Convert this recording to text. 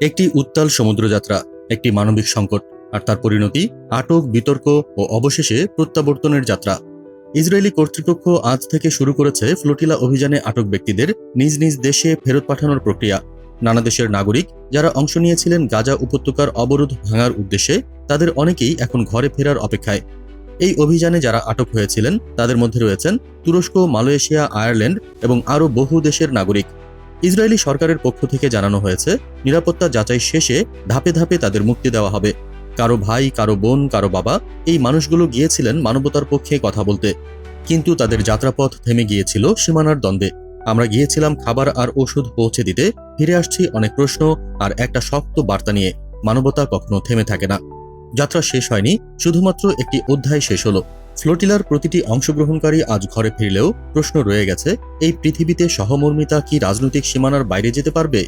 একটি উত্তাল সমুদ্রযাত্রা, একটি মানবিক সংকট, আর তার পরিণতি আটক, বিতর্ক ও অবশেষে প্রত্যাবর্তনের যাত্রা। ইসরায়েলি কর্তৃপক্ষ আজ থেকে শুরু করেছে ফ্লোটিলা অভিযানে আটক ব্যক্তিদের নিজ নিজ দেশে ফেরত পাঠানোর প্রক্রিয়া। নানা দেশের নাগরিক যারা অংশ নিয়েছিলেন গাজা উপত্যকার অবরোধ ভাঙার উদ্দেশ্যে, তাদের অনেকেই এখন ঘরে ফেরার অপেক্ষায়। এই অভিযানে যারা আটক হয়েছিলেন, তাদের মধ্যে রয়েছেন তুরস্ক, মালয়েশিয়া, আয়ারল্যান্ড এবং আরও বহু দেশের নাগরিক। ইসরায়েলি সরকারের পক্ষ থেকে জানানো হয়েছে, নিরাপত্তা যাচাই শেষে ধাপে ধাপে তাদের মুক্তি দেওয়া হবে। কারও ভাই, কারও বোন, কারও বাবা এই মানুষগুলো গিয়েছিলেন মানবতার পক্ষে কথা বলতে। কিন্তু তাদের যাত্রাপথ থেমে গিয়েছিল সীমানার দ্বন্দ্বে। আমরা গিয়েছিলাম খাবার আর ওষুধ পৌঁছে দিতে, ফিরে আসছি অনেক প্রশ্ন আর একটা শক্ত বার্তা নিয়ে। মানবতা কখনো থেমে থাকে না। যাত্রা শেষ হয়নি, শুধুমাত্র একটি অধ্যায় শেষ হলো। ফ্লোটিলার প্রতিটি অংশগ্রহণকারী আজ ঘরে ফিরলেও প্রশ্ন রয়ে গেছে, এই পৃথিবীতে সহমর্মিতা কি রাজনৈতিক সীমানার বাইরে যেতে পারবে?